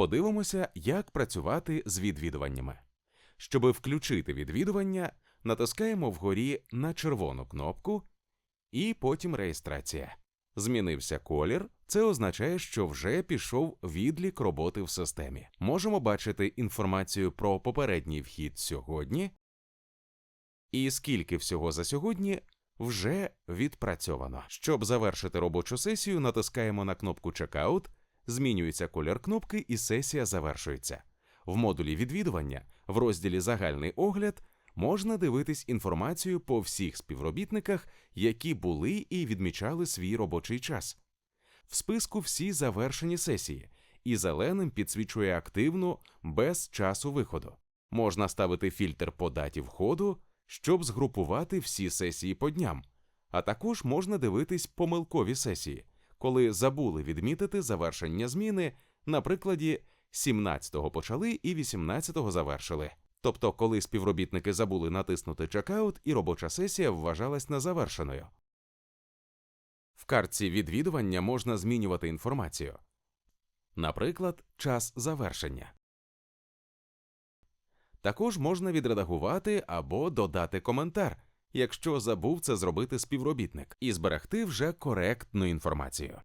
Подивимося, як працювати з відвідуваннями. Щоби включити відвідування, натискаємо вгорі на червону кнопку і потім реєстрація. Змінився колір. Це означає, що вже пішов відлік роботи в системі. Можемо бачити інформацію про попередній вхід сьогодні і скільки всього за сьогодні вже відпрацьовано. Щоб завершити робочу сесію, натискаємо на кнопку Checkout, змінюється колір кнопки і сесія завершується. В модулі відвідування в розділі Загальний огляд можна дивитись інформацію по всіх співробітниках, які були і відмічали свій робочий час. В списку всі завершені сесії, і зеленим підсвічує активну без часу виходу. Можна ставити фільтр по даті входу, щоб згрупувати всі сесії по дням, а також можна дивитись помилкові сесії, коли забули відмітити завершення зміни, на прикладі 17-го почали і 18-го завершили. Тобто, коли співробітники забули натиснути чекаут, і робоча сесія вважалась незавершеною. В картці відвідування можна змінювати інформацію. Наприклад, час завершення. Також можна відредагувати або додати коментар, якщо забув це зробити співробітник, і зберегти вже коректну інформацію.